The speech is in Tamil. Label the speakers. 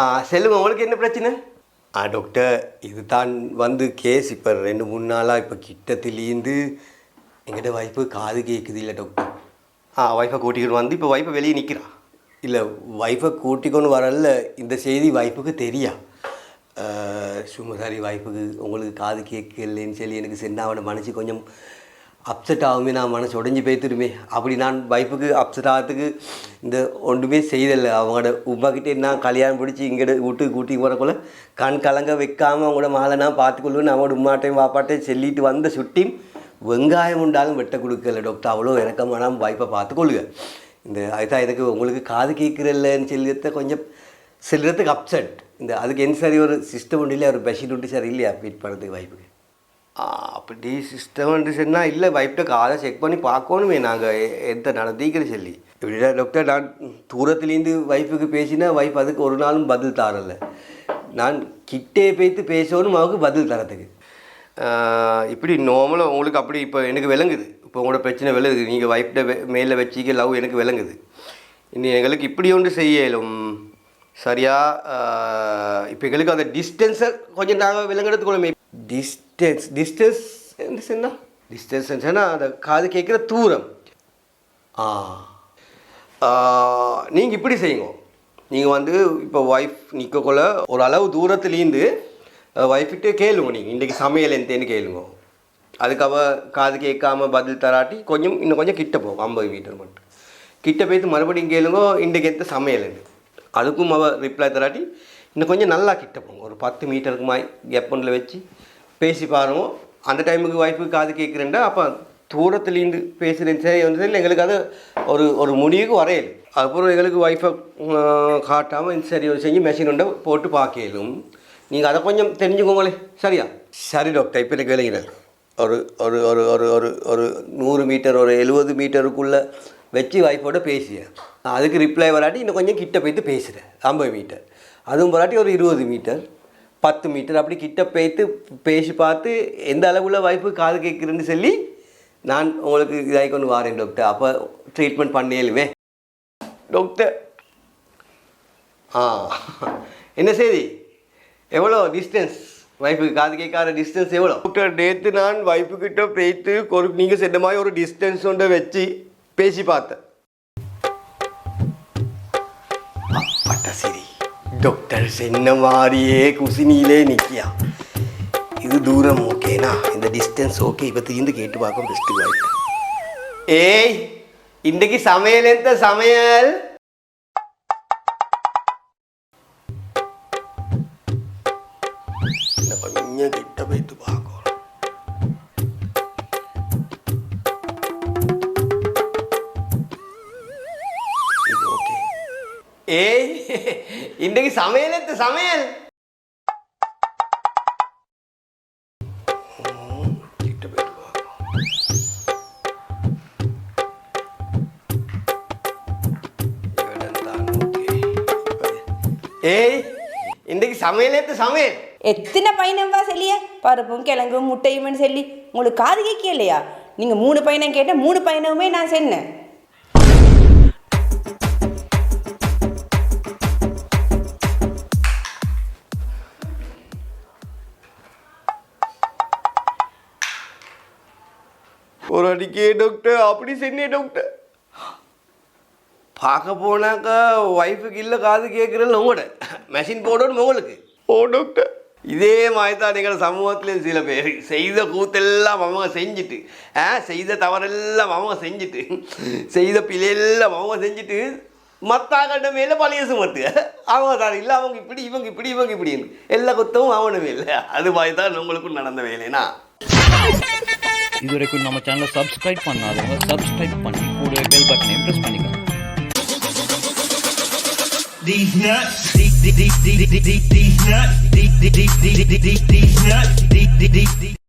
Speaker 1: ஆ செல்லுங்க உங்களுக்கு என்ன பிரச்சனை? ஆ டாக்டர் இது தான் வந்து கேஸ். இப்போ ரெண்டு மூணு நாளாக இப்போ கிட்டத்துலேருந்து எங்கிட்ட வைஃபு காது கேட்குது இல்லை டாக்டர். ஆ ஒய்ஃபை கூட்டிக்கிட்டு வந்து இப்போ ஒய்ஃபை வெளியே நிற்கிறா இல்லை ஒய்ஃபை கூட்டிக்கொண்டு வரல இந்த செய்தி வைஃபுக்கு தெரியா? சுமதாரி வைஃபுக்கு உங்களுக்கு காது கேட்கலன்னு சொல்லி எனக்கு சென்னாவோட மனசு கொஞ்சம் அப்செட் ஆகுமே நான் மனசு உடஞ்சி போய்த்துருமே. அப்படி நான் வைஃபுக்கு அப்செட் ஆகிறதுக்கு இந்த ஒன்றுமே செய்தலை அவங்களோட உமாக்கிட்டே நான் கல்யாணம் பிடிச்சி இங்கிட்ட வீட்டுக்கு கூட்டி போகிறக்குள்ள கண் கலங்க வைக்காமல் அவங்களோட மாலை நான் பார்த்துக்கொள்ளுன்னு அவங்களோட உமாட்டையும் பாப்பாட்டையும் சொல்லிட்டு வந்த சுட்டியும் வெங்காயம் உண்டாலும் வெட்ட கொடுக்கல டாக்டர் அவ்வளோ இறக்கமான வைஃபை பார்த்துக்கொள்ளுங்க இந்த அதுதான் எனக்கு உங்களுக்கு காது கேட்குறல்லன்னு சொல்லியத கொஞ்சம் செல்கிறதுக்கு அப்செட் இந்த அதுக்கு என்ன சரி ஒரு சிஸ்டம் உண்டு இல்லையா? ஒரு பெஷிட் ஒன்று சரி இல்லையா? ஃபீட் பண்ணுறதுக்கு வாய்ப்புக்கு. அப்படி சிஸ்டம் சொன்னால் இல்லை வைஃப்ட்ட காதை செக் பண்ணி பார்க்கணுமே நாங்கள் எந்த நடந்திக்கிற சொல்லி. இப்படிடா டாக்டர் நான் தூரத்துலேருந்து வைஃபுக்கு பேசினா வைஃப் அதுக்கு ஒரு நாளும் பதில் தரல. நான் கிட்டே போய்த்து பேசணும் அவருக்கு பதில் தரத்துக்கு. இப்படி நார்மலாக உங்களுக்கு அப்படி இப்போ எனக்கு விளங்குது. இப்போ உங்களோட பிரச்சனை விளங்குது. நீங்கள் வைஃப்ட மேலே வச்சிக்க லவ் எனக்கு விளங்குது. இனி எங்களுக்கு இப்படி ஒன்று செய்யலும். சரியாக இப்போ எங்களுக்கு அந்த டிஸ்டன்ஸை கொஞ்சம் நாங்கள் விலங்கெடுத்துக்கொள்ளுமே டிஸ்டன்ஸ் டிஸ்டன்ஸ் என்ன டிஸ்டன்ஸ் சொன்னால் அந்த காது கேட்குற தூரம். ஆ. நீங்கள் இப்படி செய்யுங்க. நீங்கள் வந்து இப்போ ஒய்ஃப் நிற்கக்குள்ள ஒரு அளவு தூரத்துலேருந்து ஒய்ஃப்கிட்டே கேளுங்க நீங்கள் இன்றைக்கி சமையல் எந்தேன்னு கேளுங்க. அதுக்கு காது கேட்காம பதில் தராட்டி கொஞ்சம் இன்னும் கொஞ்சம் கிட்ட போகும் ஐம்பது மீட்டர் மட்டும். கிட்ட போயிட்டு மறுபடியும் கேளுங்க இன்றைக்கு எந்த சமையல்னு அதுக்கும் அவள் ரிப்ளை தராட்டி இன்னும் கொஞ்சம் நல்லா கிட்ட போங்க. ஒரு பத்து மீட்டருக்கு மாய் கெப்பனில் வச்சு பேசி பாருவோம் அந்த டைமுக்கு ஒய்ஃபுக்கு காது கேட்குறேன்டா அப்போ தூரத்துலேருந்து பேசுகிறேன் சரி வந்து எங்களுக்கு அது ஒரு ஒரு முடிவுக்கு வரையல. அதுக்கப்புறம் எங்களுக்கு ஒய்ஃபை காட்டாமல் சரி ஒரு செஞ்சு மெஷின் உண்டை போட்டு பார்க்கலும். நீங்கள் அதை கொஞ்சம் தெரிஞ்சுக்கோங்களே. சரியா? சரி டாக்டர் இப்போ எனக்கு விளைகிறேன் ஒரு ஒரு ஒரு ஒரு ஒரு ஒரு நூறு மீட்டர் ஒரு எழுபது மீட்டருக்குள்ளே வச்சு ஒய்ஃபோட பேசியேன் அதுக்கு ரிப்ளை வராட்டி இன்னும் கொஞ்சம் கிட்ட போய்த்து பேசுகிறேன் ஐம்பது மீட்டர் அதுவும் வராட்டி ஒரு இருபது மீட்டர் பத்து மீட்டர் அப்படி கிட்ட போய்த்து பேசி பார்த்து எந்த அளவில் வைஃபு காது கேட்குறேன்னு சொல்லி நான் உங்களுக்கு இதாகி கொண்டு வரேன் டாக்டர் அப்போ ட்ரீட்மெண்ட் பண்ணியலுமே டாக்டர் ஆ. என்ன செய்தி? எவ்வளோ டிஸ்டன்ஸ் வைஃபுக்கு காது கேட்காத டிஸ்டன்ஸ் எவ்வளோ? டாக்டர் நேற்று நான் வைஃபு கிட்ட போய்த்து ஒரு நீங்கள் சென்ற மாதிரி ஒரு டிஸ்டன்ஸ் ஒன்றை வச்சு பேசி பார்த்தேன். அப்பட்ட சரி டாக்டர் சென்ன மாதிரியே குசினியிலே நிற்கியா இது தூரம் ஓகேனா இந்த டிஸ்டன்ஸ் ஓகே இப்போ திருந்து கேட்டு பார்க்க பெஸ்ட்டு வாய்ப்பு ஏய் இன்றைக்கு சமையல் எந்த சமையல் இன்னும் கொஞ்சம் கிட்ட போயிட்டு பார்க்கணும் ஏய் இன்றைக்கு சமையல் சமையல். ஏய் இன்றைக்கு சமையல் சமையல்.
Speaker 2: எத்தனை பையனம்பா செல்லிய? பருப்பும் கிழங்கும் முட்டையும்னு சொல்லி. உங்களுக்கு காது கேட்கலையா? நீங்கள் மூணு பையனை கேட்ட மூணு பையனவுமே நான் சொன்னேன்.
Speaker 1: ஒரு அடிக்கே டாக்டர் அப்படி சென்னே டாக்டர் பார்க்க போனாக்கா ஒய்ஃபுக்கு இல்லை காது கேட்குறல உங்களோட மெஷின் போடணும் உங்களுக்கு? ஓ டாக்டர் இதே மாதிரி தான் எங்கள் சமூகத்தில் சில பேர் செய்த கூத்தெல்லாம் அவங்க செஞ்சுட்டு ஆ செய்த தவறெல்லாம் அவங்க செஞ்சுட்டு செய்த பிழையெல்லாம் அவங்க செஞ்சுட்டு மத்தாக்கண்ட மேலே பழைய சுமத்து அவங்க தான் இல்லை அவங்க இப்படி இவங்க இப்படி இவங்க இப்படின்னு. எல்லா குத்தமும் அவனுமே இல்லை அது மாதிரி தான் உங்களுக்கும் நடந்த வேலைனா.
Speaker 3: இதுவரைக்கும் நம்ம சேனலை சப்ஸ்கிரைப் பண்ணாதவங்க சப்ஸ்கிரைப் பண்ணி கூடவே பெல் பட்டனையும் ப்ரெஸ் பண்ணிக்கோங்க
Speaker 4: These nuts, these, these, these, these, these, these nuts, these, these, these, these, these, these nuts, these, these, these, these.